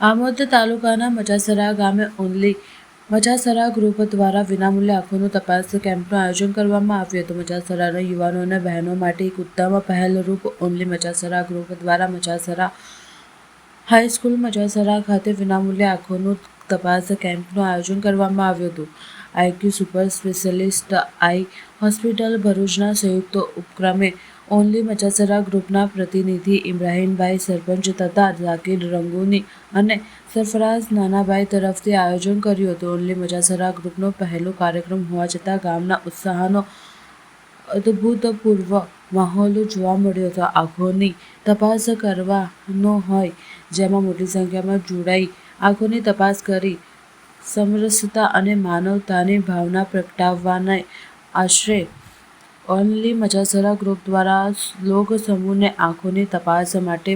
આમોદ તાલુકાના મજાસરા ગામે only મજાસરા group દ્વારા વિનામૂલ્યે આંખોનું તપાસ કેમ્પનું આયોજન કરવામાં આવ્યું હતું. મજાસરાના યુવાનો અને બહેનો માટે એક ઉત્તમ પહેલરૂપ ઓનલી મજાસરા ગ્રુપ દ્વારા મજાસરા હાઈસ્કૂલ મજાસરા ખાતે વિનામૂલ્યે આંખોનું તપાસ કેમ્પનું આયોજન કરવામાં આવ્યું હતું. IQ super specialist eye hospital ભરૂચના સંયુક્ત ઉપક્રમે ઓનલી મચાસરા ગ્રુપના પ્રતિનિધિ ઇબ્રાહીમભાઈ સરપંચ તથા ઝાકીર રંગુની અને સરફરાઝ નાનાભાઈ તરફથી આયોજન કર્યું હતું. ઓનલી મચાસરા ગ્રુપનો પહેલો કાર્યક્રમ હોવા છતાં ગામના ઉત્સાહનો અભૂતપૂર્વ માહોલ જોવા મળ્યો હતો. આંખોની તપાસ કરવાનો હોય જેમાં મોટી સંખ્યામાં જોડાઈ આંખોની તપાસ કરી સમરસતા અને માનવતાની ભાવના પ્રગટાવવાના આશરે ઓનલી મજાસરા ગ્રુપ દ્વારા લોક સમૂહને આંખોની તપાસ માટે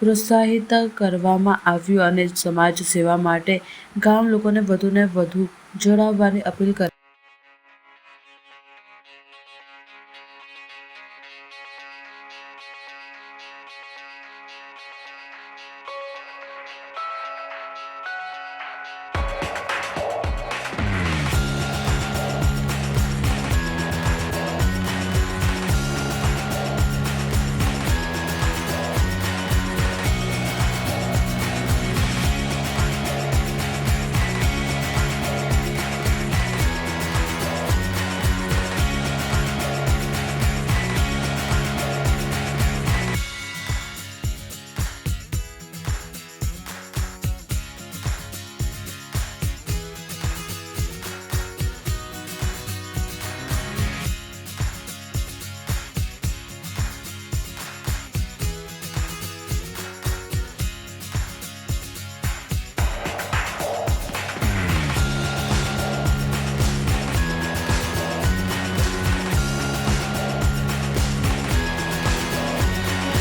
પ્રોત્સાહિત કરવામાં આવ્યું અને સમાજ સેવા માટે ગામ લોકોને વધુને વધુ જોડાવવાની અપીલ કરી.